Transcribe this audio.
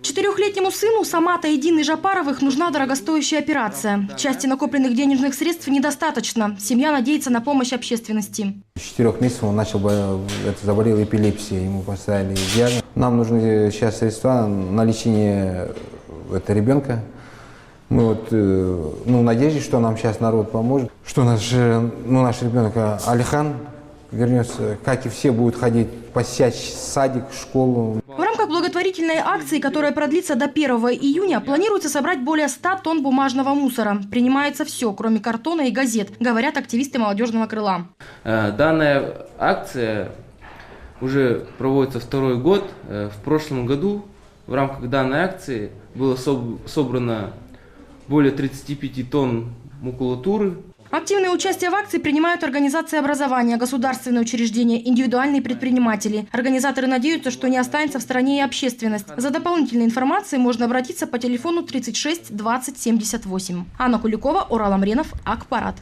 Четырехлетнему сыну Самата и Дины Жапаровых нужна дорогостоящая операция. Части накопленных денежных средств недостаточно. Семья надеется на помощь общественности. С четырех месяцев он начал, бы- это, заболел эпилепсией, ему поставили диагноз. Нам нужны сейчас средства на лечение этого ребенка. Мы вот, э, ну, надеемся, что нам сейчас народ поможет, что наш, э, ну, наш ребенок э, Алихан вернется, как и все, будет ходить, посещать садик, школу. Благотворительной акции, которая продлится до 1 июня, планируется собрать более 100 тонн бумажного мусора. Принимается все, кроме картона и газет, говорят активисты молодежного крыла. Э, Данная акция уже проводится второй год. Э, В прошлом году в рамках данной акции было соб- собрано более 35 тонн макулатуры. Активное участие в акции принимают организации образования, государственные учреждения, индивидуальные предприниматели. Организаторы надеются, что не останется в стране и общественность. За дополнительной информацией можно обратиться по телефону 36 20 78. Анна Куликова, Урал Амренов, Акпарат.